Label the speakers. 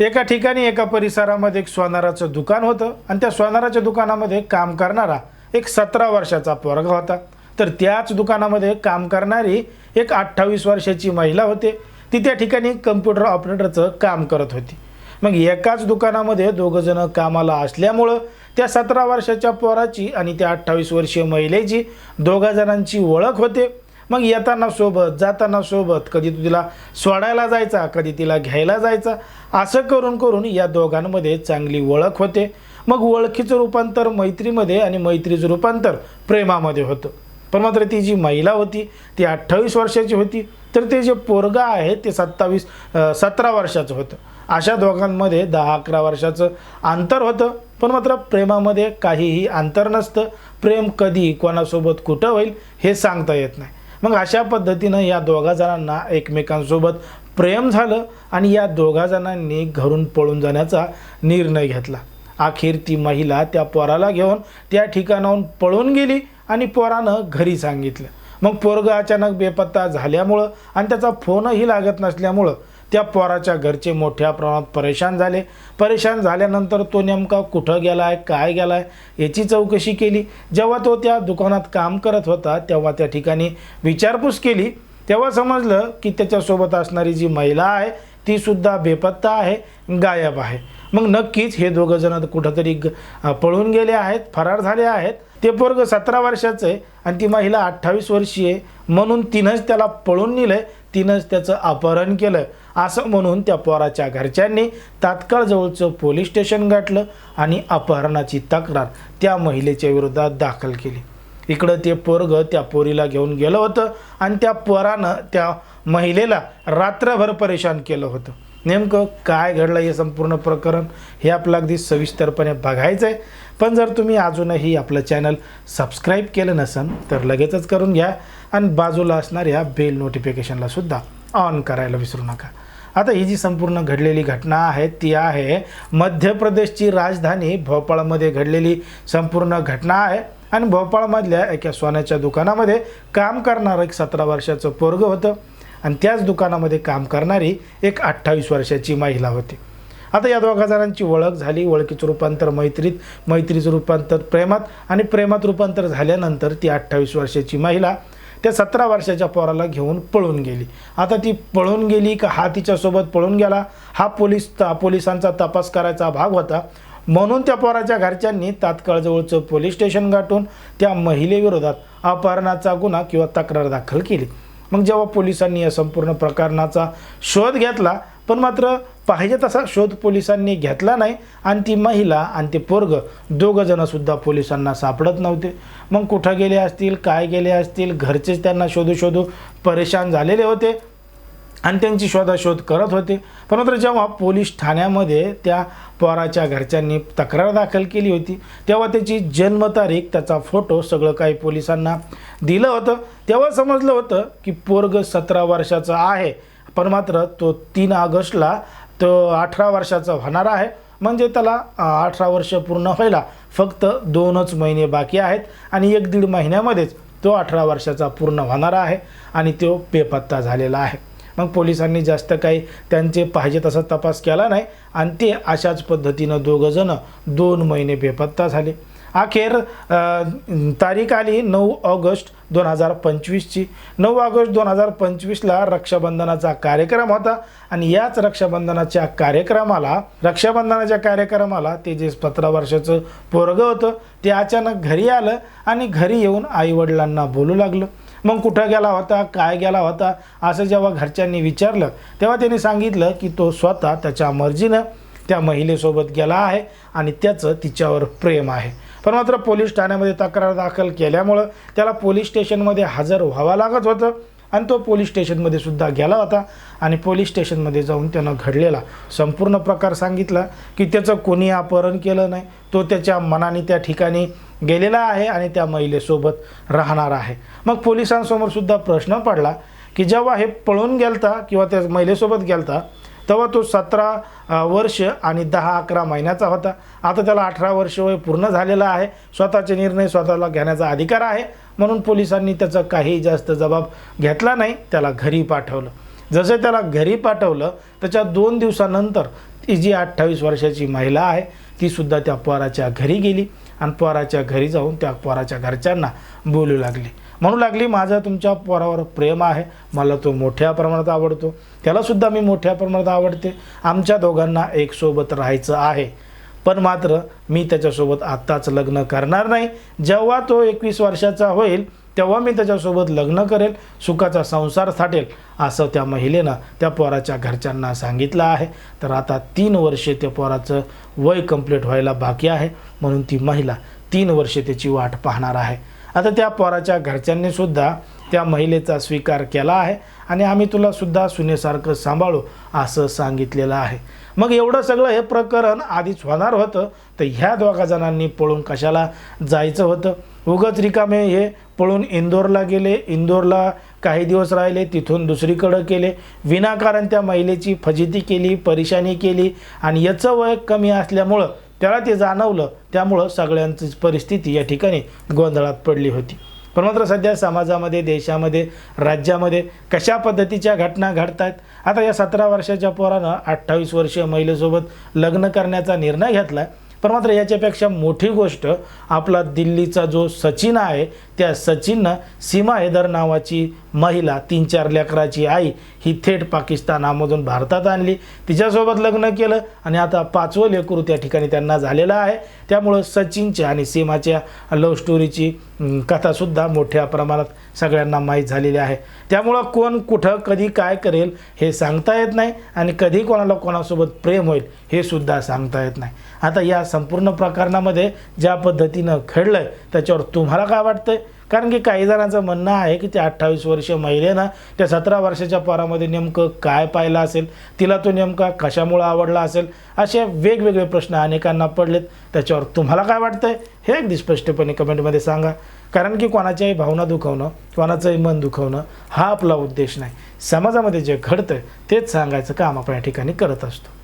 Speaker 1: एका ठिकाणी एका परिसरामध्ये एक सोनाराचं दुकान होतं आणि त्या सोनाराच्या दुकानामध्ये काम करणारा एक सतरा वर्षाचा पोरगा होता. तर त्याच दुकानामध्ये काम करणारी एक अठ्ठावीस वर्षाची महिला होते. ती त्या ठिकाणी कम्प्युटर ऑपरेटरचं काम करत होती. मग एकाच दुकानामध्ये दोघंजणं कामाला असल्यामुळं त्या सतरा वर्षाच्या पोराची आणि त्या अठ्ठावीस वर्षीय महिलेची दोघा जणांची ओळख होते. मग येताना सोबत जाताना सोबत कधी तू तिला सोडायला जायचा कधी तिला घ्यायला जायचा असं करून करून या दोघांमध्ये चांगली ओळख होते. मग ओळखीचं रूपांतर मैत्रीमध्ये आणि मैत्रीचं रूपांतर प्रेमामध्ये होतं. पण मात्र ती जी महिला होती ती अठ्ठावीस वर्षाची होती. तर ते जे पोरगा आहे ते सत्तावीस सतरा वर्षाचं होतं. अशा दोघांमध्ये दहा अकरा वर्षाचं अंतर होतं. पण मात्र प्रेमामध्ये काहीही अंतर नसतं. प्रेम कधी कोणासोबत कुठं होईल हे सांगता येत नाही. मग अशा पद्धतीनं या दोघा जणांना एकमेकांसोबत प्रेम झालं आणि या दोघा जणांनी घरून पळून जाण्याचा निर्णय घेतला. अखेर ती महिला त्या पोराला घेऊन त्या ठिकाणाहून पळून गेली आणि पोरानं घरी सांगितलं. मग पोरगं अचानक बेपत्ता झाल्यामुळं आणि त्याचा फोनही लागत नसल्यामुळं त्या पोराच्या घरचे मोठ्या प्रमाणात परेशान झाले. परेशान झाल्यानंतर तो नेमका कुठं गेला आहे काय गेला आहे याची चौकशी केली. जेव्हा तो त्या दुकानात काम करत होता तेव्हा त्या ठिकाणी विचारपूस केली. तेव्हा समजलं की त्याच्यासोबत असणारी जी महिला आहे तीसुद्धा बेपत्ता आहे गायब आहे. मग नक्कीच हे दोघं जण कुठंतरी ग- पळून गेले आहेत फरार झाले आहेत. ते पोरग सतरा वर्षाचं आहे आणि ती महिला अठ्ठावीस वर्षीय आहे. म्हणून तिनंच त्याला पळून नेलं तिनंच त्याचं अपहरण केलं असं म्हणून त्या पोराच्या घरच्यांनी तात्काळ जवळचं पोलीस स्टेशन गाठलं आणि अपहरणाची तक्रार त्या महिलेच्या विरोधात दाखल केली. इकडं ते पोरग त्या पोरीला घेऊन गेलं होतं आणि त्या पोरानं त्या महिलेला रात्रभर परेशान केलं होतं. नेमकं काय घडलं हे संपूर्ण प्रकरण हे आपलं अगदी सविस्तरपणे बघायचं आहे पण जर तुम्ही अजूनही आपलं चॅनल सबस्क्राईब केलं नसेल तर लगेचच करून घ्या आणि बाजूला असणाऱ्या बेल नोटिफिकेशनला सुद्धा ऑन करायला विसरू नका. आता ही जी संपूर्ण घडलेली घटना आहे ती आहे मध्य प्रदेशची राजधानी भोपाळमध्ये घडलेली संपूर्ण घटना आहे. आणि भोपाळमधल्या एका सोन्याच्या दुकानामध्ये काम करणारं एक सतरा वर्षाचं पोरगं होतं. आणि त्याच दुकानामध्ये काम करणारी एक अठ्ठावीस वर्षाची महिला होती. आता या दोघा जणांची ओळख झाली. ओळखीचं रूपांतर मैत्रीत मैत्रीचं रूपांतर प्रेमात. आणि प्रेमात रूपांतर झाल्यानंतर ती अठ्ठावीस वर्षाची महिला त्या सतरा वर्षाच्या पोराला घेऊन पळून गेली. आता ती पळून गेली का हा तिच्यासोबत पळून गेला? हा पोलीस पोलिसांचा तपास करायचा भाग होता. म्हणून त्या पोराच्या घरच्यांनी तात्काळजवळचं पोलीस स्टेशन गाठून त्या महिलेविरोधात अपहरणाचा गुन्हा किंवा तक्रार दाखल केली. मग जेव्हा पोलिसांनी या संपूर्ण प्रकरणाचा शोध घेतला पण मात्र पाहिजे तसा शोध पोलिसांनी घेतला नाही आणि ती महिला आणि ते पोरग दोघं पोलिसांना सापडत नव्हते. मग कुठं गेले असतील काय गेले असतील घरचेच त्यांना शोधू शोधू परेशान झालेले होते आणि त्यांची शोधाशोध करत होते. पण मात्र जेव्हा पोलीस ठाण्यामध्ये त्या पोराच्या घरच्यांनी तक्रार दाखल केली होती तेव्हा त्याची जन्मतारीख त्याचा फोटो सगळं काही पोलिसांना दिलं होतं. तेव्हा समजलं होतं की पोरग सतरा वर्षाचा आहे. पण मात्र तो तीन ऑगस्टला तो अठरा वर्षाचा होणार आहे. म्हणजे त्याला अठरा वर्ष पूर्ण व्हायला फक्त दोनच महिने बाकी आहेत आणि एक दीड महिन्यामध्येच तो अठरा वर्षाचा पूर्ण होणार आहे आणि तो बेपत्ता झालेला आहे. मग पोलिसांनी जास्त काही त्यांचे पाहिजे तसा तपास केला नाही आणि ते अशाच पद्धतीनं दोघंजणं दोन महिने बेपत्ता झाले. अखेर तारीख आली नऊ ऑगस्ट दोन हजार पंचवीसची. नऊ ऑगस्ट दोन हजार पंचवीसला रक्षाबंधनाचा कार्यक्रम होता आणि याच रक्षाबंधनाच्या कार्यक्रमाला रक्षाबंधनाच्या कार्यक्रमाला ते जे सतरा वर्षाचं पोरगं होतं. ते अचानक घरी आलं आणि घरी येऊन आईवडिलांना बोलू लागलं. मग कुठं गेला होता काय गेला होता असं जेव्हा घरच्यांनी विचारलं तेव्हा त्यांनी सांगितलं की तो स्वतः त्याच्या मर्जीनं त्या महिलेसोबत गेला आहे आणि त्याचं तिच्यावर प्रेम आहे. पण मात्र पोलीस ठाण्यामध्ये तक्रार दाखल केल्यामुळं त्याला पोलीस स्टेशनमध्ये हजर व्हावा लागत होतं. आणि तो पोलीस स्टेशनमध्ये सुद्धा गेला होता. आणि पोलीस स्टेशनमध्ये जाऊन त्यानं घडलेला संपूर्ण प्रकार सांगितला की त्याचं कोणी अपहरण केलं नाही. तो त्याच्या मनाने त्या ठिकाणी गेलेला आहे आणि त्या महिलेसोबत राहणार आहे. मग पोलिसांसमोर सुद्धा प्रश्न पडला की जेव्हा हे पळून गेलता किंवा त्या महिलेसोबत गेलता तेव्हा तो सतरा वर्ष आणि दहा अकरा महिन्याचा होता. आता त्याला अठरा वर्ष वय पूर्ण झालेलं आहे. स्वतःचे निर्णय स्वतःला घेण्याचा अधिकार आहे. म्हणून पोलिसांनी त्याचा काही जास्त जबाब घेतला नाही. त्याला घरी पाठवलं. जसं त्याला घरी पाठवलं त्याच्या दोन दिवसानंतर ती जी अठ्ठावीस वर्षाची महिला आहे तीसुद्धा त्या पोराच्या घरी गेली आणि पोराच्या घरी जाऊन त्या पोराच्या घरच्यांना बोलू लागली. म्हणू लागली माझं तुमच्या पोरावर प्रेम आहे मला तो मोठ्या प्रमाणात आवडतो. त्यालासुद्धा मी मोठ्या प्रमाणात आवडते. आमच्या दोघांना एकसोबत राहायचं आहे. पण मात्र मी त्याच्यासोबत आत्ताच लग्न करणार नाही. जेव्हा तो एकवीस वर्षाचा होईल तेव्हा मी त्याच्यासोबत लग्न करेल सुखाचा संसार थाटेल असं त्या महिलेनं त्या पोराच्या घरच्यांना सांगितलं आहे. तर आता तीन वर्षे त्या पोराचं वय कंप्लीट व्हायला बाकी आहे. म्हणून ती महिला तीन वर्षे त्याची वाट पाहणार आहे. आता त्या पोराच्या घरच्यांनी सुद्धा त्या महिलेचा स्वीकार केला आहे आणि आम्ही तुला सुद्धा सुनेसारखं सांभाळू असं सांगितलेलं आहे. मग एवढं सगळं हे प्रकरण आधीच होणार होतं तर ह्या दोघा जणांनी पळून कशाला जायचं होतं? उगच रिकामे हे पळून इंदोरला गेले इंदोरला काही दिवस राहिले तिथून दुसरीकडं केले. विनाकारण त्या महिलेची फजिती केली परेशानी केली आणि याचं वय कमी असल्यामुळं त्याला ते जाणवलं. त्यामुळं सगळ्यांचीच परिस्थिती या ठिकाणी गोंधळात पडली होती. पण मात्र सध्या समाजामध्ये देशामध्ये राज्यामध्ये कशा पद्धतीच्या घटना घडत आहेत आता या सतरा वर्षाच्या पोरानं अठ्ठावीस वर्षीय महिलेसोबत लग्न करण्याचा निर्णय घेतला आहे पण मात्र याच्यापेक्षा मोठी गोष्ट आपला दिल्लीचा जो सचिन आहे त्या सचिननं सीमा हैदर नावाची महिला तीन चार लेकराची आई ही थेट पाकिस्तानामधून भारतात आणली. तिच्यासोबत लग्न केलं आणि आता पाचवं लेकरू त्या ठिकाणी त्यांना झालेलं आहे. त्यामुळं सचिनच्या आणि सीमाच्या लव्ह स्टोरीची कथासुद्धा मोठ्या प्रमाणात सगळ्यांना माहीत झालेली आहे. त्यामुळं कोण कुठं कधी काय करेल हे सांगता येत नाही आणि कधी कोणाला कोणासोबत प्रेम होईल हे सुद्धा सांगता येत नाही. आता या संपूर्ण प्रकरणामध्ये ज्या पद्धतीनं घडलं आहे त्याच्यावर तुम्हाला काय आहे कारण की काही जणांचं म्हणणं आहे की त्या अठ्ठावीस वर्षीय महिलेनं त्या सतरा वर्षाच्या पोरामध्ये नेमकं काय पाहिलं असेल तिला तो नेमका कशामुळं आवडला असेल असे वेगवेगळे प्रश्न अनेकांना पडलेत. त्याच्यावर तुम्हाला काय वाटतंय? हे अगदी स्पष्टपणे कमेंटमध्ये सांगा. कारण की कोणाच्याही भावना दुखवणं कोणाचंही मन दुखवणं हा आपला उद्देश नाही. समाजामध्ये जे घडतं तेच सांगायचं काम आपण या ठिकाणी करत असतो.